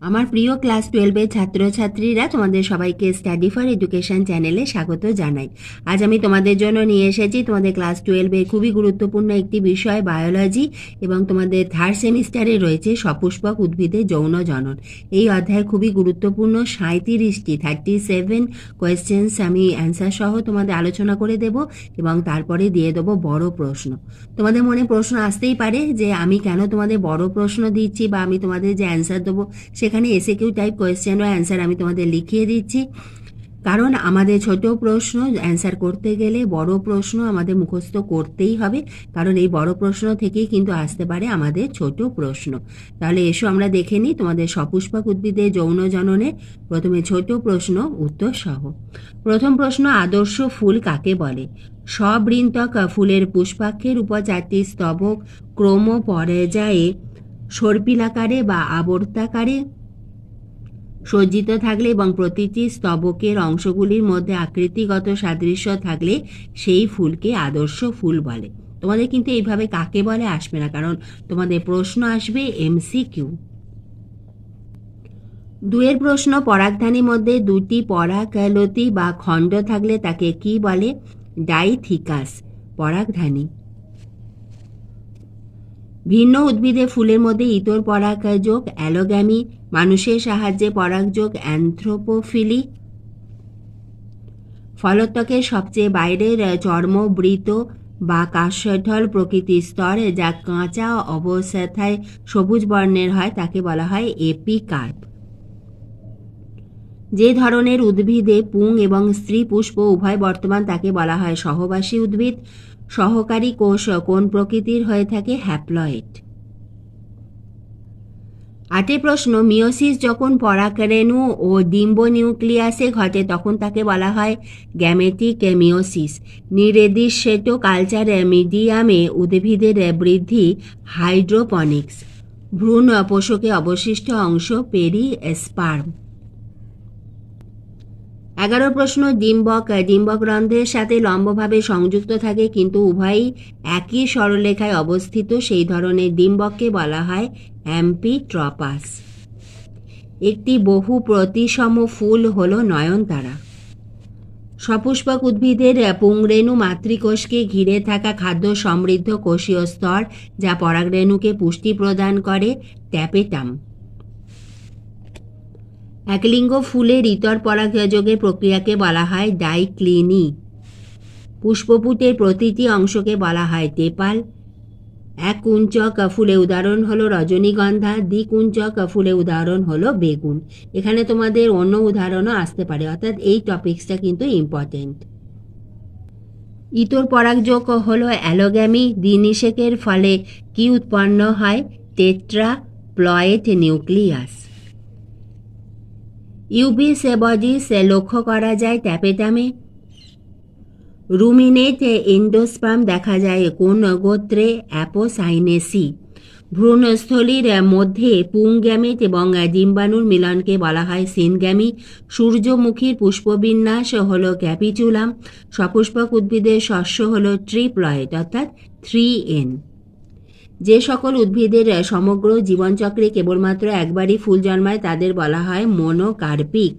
আমার প্রিয় ক্লাস টুয়েলভের ছাত্রছাত্রীরা তোমাদের সবাইকে স্টাডি ফর এডুকেশন চ্যানেলে স্বাগত জানাই। আজ আমি তোমাদের জন্য নিয়ে এসেছি তোমাদের ক্লাস টুয়েলভের খুবই গুরুত্বপূর্ণ একটি বিষয়, বায়োলজি এবং তোমাদের থার্ড সেমিস্টারে রয়েছে সপুষ্পক উদ্ভিদের যৌন জনন। এই অধ্যায় খুবই গুরুত্বপূর্ণ সাঁত্রিশটি থার্টি সেভেন কোয়েশ্চেন্স আমি অ্যান্সার সহ তোমাদের আলোচনা করে দেব এবং তারপরে দিয়ে দেবো বড় প্রশ্ন। তোমাদের মনে প্রশ্ন আসতেই পারে যে আমি কেন তোমাদের বড় প্রশ্ন দিচ্ছি বা আমি তোমাদের যে অ্যান্সার দেবো সেখানে এসে কিউ টাইপ কোয়েশ্চেন বা অ্যান্সার আমি তোমাদের লিখিয়ে দিচ্ছি। কারণ আমাদের ছোট প্রশ্ন অ্যান্সার করতে গেলে বড় প্রশ্ন আমাদের মুখস্থ করতেই হবে। কারণ এই বড় প্রশ্ন থেকেই কিন্তু আসতে পারে আমাদের ছোট প্রশ্ন। তাহলে এসো আমরা দেখে নিই তোমাদের সপুষ্পক উদ্ভিদের যৌন জননে প্রথমে ছোট প্রশ্ন, উত্তর সহ। প্রথম প্রশ্ন, আদর্শ ফুল কাকে বলে? সবৃন্তক ফুলের পুষ্পাক্ষের উপর চারটি স্তবক ক্রম পর্যায়ে সর্পিলাকারে বা আবর্তাকারে সজ্জিত থাকলে এবং প্রতিটি স্তবকের অংশগুলির মধ্যে আকৃতিগত সাদৃশ্য থাকলে সেই ফুলকে আদর্শ ফুল বলে। তোমাদের কিন্তু এইভাবে কাকে বলে আসবে না, কারণ তোমাদের প্রশ্ন আসবে এমসিকিউ দুয়ের প্রশ্ন পরাগধানীর মধ্যে দুটি পরাগলতি বা খণ্ড থাকলে তাকে কি বলে? ডাইথিকাস, পরাগধানী। ভিন্ন উদ্ভিদে ফুলের মধ্যে ইতর পরাগযোগ, অ্যালোগ্যামি, মানুষের সাহায্যে পরাগযোগ, অ্যান্থ্রোপোফিলি। ফলত্বকের সবচেয়ে বাইরের চর্মবৃত বা কাশ্যঢল প্রকৃতির স্তরে, যা কাঁচা অবস্থায় সবুজ বর্ণের হয়, তাকে বলা হয় এপিকার্প। যে ধরনের উদ্ভিদে পুং এবং স্ত্রী পুষ্প উভয় বর্তমান তাকে বলা হয় সহবাসী উদ্ভিদ। সহকারী কোষ কোন প্রকৃতির হয়ে থাকে? হ্যাপ্লয়েড। আটের প্রশ্ন মিওসিস যখন পরাগরেণু ও ডিম্ব নিউক্লিয়াসে ঘটে, তখন তাকে বলা হয় গ্যামেটিক মিওসিস নির্দিষ্ট কালচার মিডিয়ামে উদ্ভিদের বৃদ্ধি হাইড্রোপনিক্স। ভ্রূণ পোষকে অবশিষ্ট অংশ পেরি স্পার্ম এগারো প্রশ্ন ডিম্বক ডিম্বক রন্ধ্রের সাথে লম্বভাবে সংযুক্ত থাকে, কিন্তু উভয়ই একই সরলরেখায় অবস্থিত। সেই ধরনের ডিম্বককে বলা হয় অ্যাম্পিট্রপাস। একটি বহু প্রতিসম ফুল হল নয়নতারা। সপুষ্পক উদ্ভিদের পুংরেণু মাতৃকোষকে ঘিরে থাকা খাদ্য সমৃদ্ধ কোষীয় স্তর, যা পরাগরেণুকে পুষ্টি প্রদান করে, ট্যাপেটাম। একলিঙ্গ ফুলের ইতর পরাগযোগের প্রক্রিয়াকে বলা হয় ডাইক্লিনি। পুষ্পপুটের প্রতিটি অংশকে বলা হয় টেপাল এক কুঞ্চক ফুলে উদাহরণ হলো রজনীগন্ধা দ্বিকুঞ্চক ফুলে উদাহরণ হলো বেগুন। এখানে তোমাদের অন্য উদাহরণও আসতে পারে, অর্থাৎ এই টপিক্সটা কিন্তু ইম্পর্টেন্ট। ইতর পরাগযোগ হলো অ্যালোগ্যামি, দ্বিনিষেকের ফলে কি উৎপন্ন হয়? Tetraploid nucleus. ইউবি সেবজিস লক্ষ্য করা যায় ট্যাপেটামে রুমিনেট এন্ডোস্পাম দেখা যায় কোন গোত্রে অ্যাপোসাইনেসি। ভ্রূণস্থলীর মধ্যে পুংগ্যামেট এবং ডিম্বাণুর মিলনকে বলা হয় সিনগ্যামি। সূর্যমুখীর পুষ্পবিন্যাস হল ক্যাপিচুলাম। সপুষ্পক উদ্ভিদের শস্য হল ট্রিপ্লয়েড, অর্থাৎ থ্রি এন। যে সকল উদ্ভিদের সমগ্র জীবনচক্রে কেবলমাত্র একবারই ফুল জন্মায় তাদের বলা হয় মনোকার্পিক।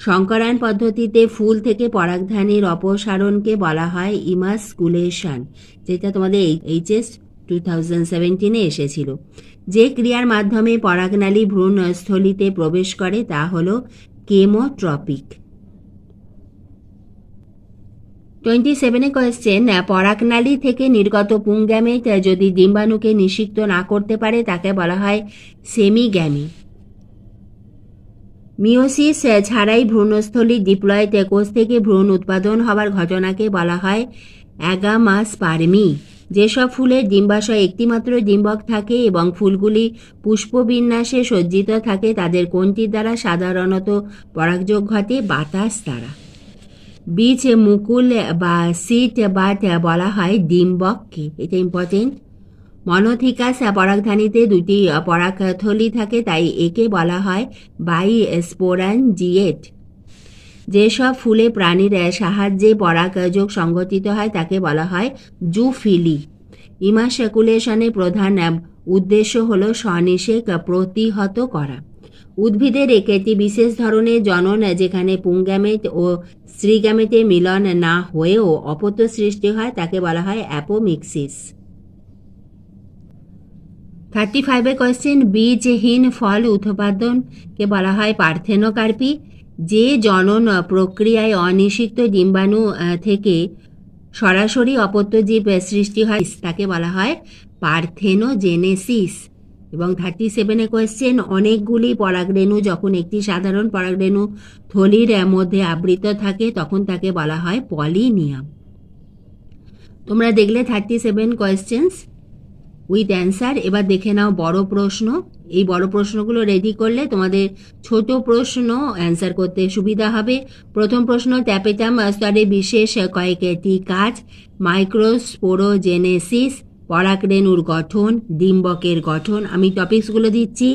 সংকরায়ন পদ্ধতিতে ফুল থেকে পরাগধানীর অপসারণকে বলা হয় ইমাসকুলেশন, যেটা তোমাদের এইচএস টু থাউজেন্ড সেভেন্টিনে এসেছিল। যে ক্রিয়ার মাধ্যমে পরাগনালী ভ্রূণস্থলিতে প্রবেশ করে তা হল কেমোট্রপিক। টোয়েন্টি সেভেনে কোয়েশ্চেন পরাগনালী থেকে নির্গত পুংগ্যামেট যদি ডিম্বাণুকে নিষিক্ত না করতে পারে, তাকে বলা হয় সেমিগ্যামি। মিওসিস ছাড়াই ভ্রূণস্থলী ডিপ্লয়েড কোষ থেকে ভ্রূণ উৎপাদন হওয়ার ঘটনাকে বলা হয় অ্যাগামাসপার্মি যেসব ফুলের ডিম্বাশয় একটিমাত্র ডিম্বক থাকে এবং ফুলগুলি পুষ্পবিন্যাসে সজ্জিত থাকে, তাদের কোনটির দ্বারা সাধারণত পরাগযোগ ঘটে? বাতাস দ্বারা। বীজ মুকুল বা সিট বলা হয় ডিম্বককে এটা ইম্পর্টেন্ট মনোথিকাস পরাগধানীতে দুটি পরাগথলি থাকে তাই একে বলা হয় বাই স্পোরান জিয়েট যেসব ফুলে প্রাণীর সাহায্যে পরাগযোগ সংগঠিত হয় তাকে বলা হয় জুফিলি ইমাসেকুলেশনের প্রধান উদ্দেশ্য হল স্বনিষেক প্রতিহত করা উদ্ভিদের একটি বিশেষ ধরনের জনন, যেখানে পুংগ্যামেট ও স্ত্রীগ্যামেটের মিলন না হয়েও অপত্য সৃষ্টি হয়, তাকে বলা হয় অ্যাপোমিক্সিস। থার্টি ফাইভে কোয়েশ্চেন, বীজহীন ফল উৎপাদনকে বলা হয় পার্থেনোকার্পি, যে জনন প্রক্রিয়ায় অনিষিক্ত ডিম্বাণু থেকে সরাসরি অপত্য জীব সৃষ্টি হয়, তাকে বলা হয় পার্থেনোজেনেসিস। এবং থার্টি সেভেনে কোয়েশ্চেন অনেকগুলি পরাগরেণু যখন একটি সাধারণ পরাগরেণু থলির মধ্যে আবৃত থাকে, তখন তাকে বলা হয় পলিনিয়াম। তোমরা দেখলে thirty seven questions with answer এবার দেখে নাও বড় প্রশ্ন। এই বড় প্রশ্নগুলো রেডি করলে তোমাদের ছোট প্রশ্ন অ্যান্সার করতে সুবিধা হবে। প্রথম প্রশ্ন ট্যাপেটাম স্তরে বিশেষ কয়েকটি কাজ মাইক্রোস্পোরোজেনেসিস পরাগরেণুর গঠন ডিম্বকের গঠন, আমি টপিকসগুলো দিচ্ছি।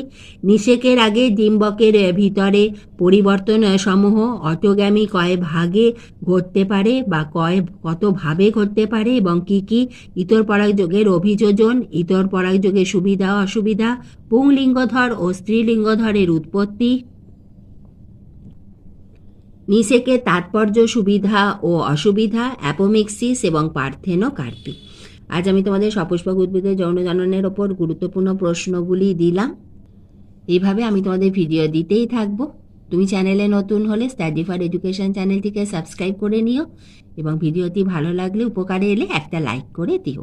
নিষেকের আগে ডিম্বকের ভিতরে পরিবর্তন সমূহ অটোগ্যামি কয় ভাগে ঘটতে পারে বা কয় কতভাবে ঘটতে পারে এবং কি কি? ইতর পরাগযোগের অভিযোজন, ইতর পরাগযোগের সুবিধা, অসুবিধা পুংলিঙ্গধর ও স্ত্রীলিঙ্গধরের উৎপত্তি। নিষেকের তাৎপর্য, সুবিধা ও অসুবিধা, অ্যাপোমিক্সিস এবং পার্থেনোকার্পি আজ আমি তোমাদের সপুষ্পক উদ্ভিদের যৌন জননের ওপর গুরুত্বপূর্ণ প্রশ্নগুলি দিলাম। এভাবে আমি তোমাদের ভিডিও দিতেই থাকব। তুমি চ্যানেলে নতুন হলে স্টাডি ফর এডুকেশন চ্যানেলটিকে সাবস্ক্রাইব করে নিও এবং ভিডিওটি ভালো লাগলে উপকারে এলে একটা লাইক করে দিও।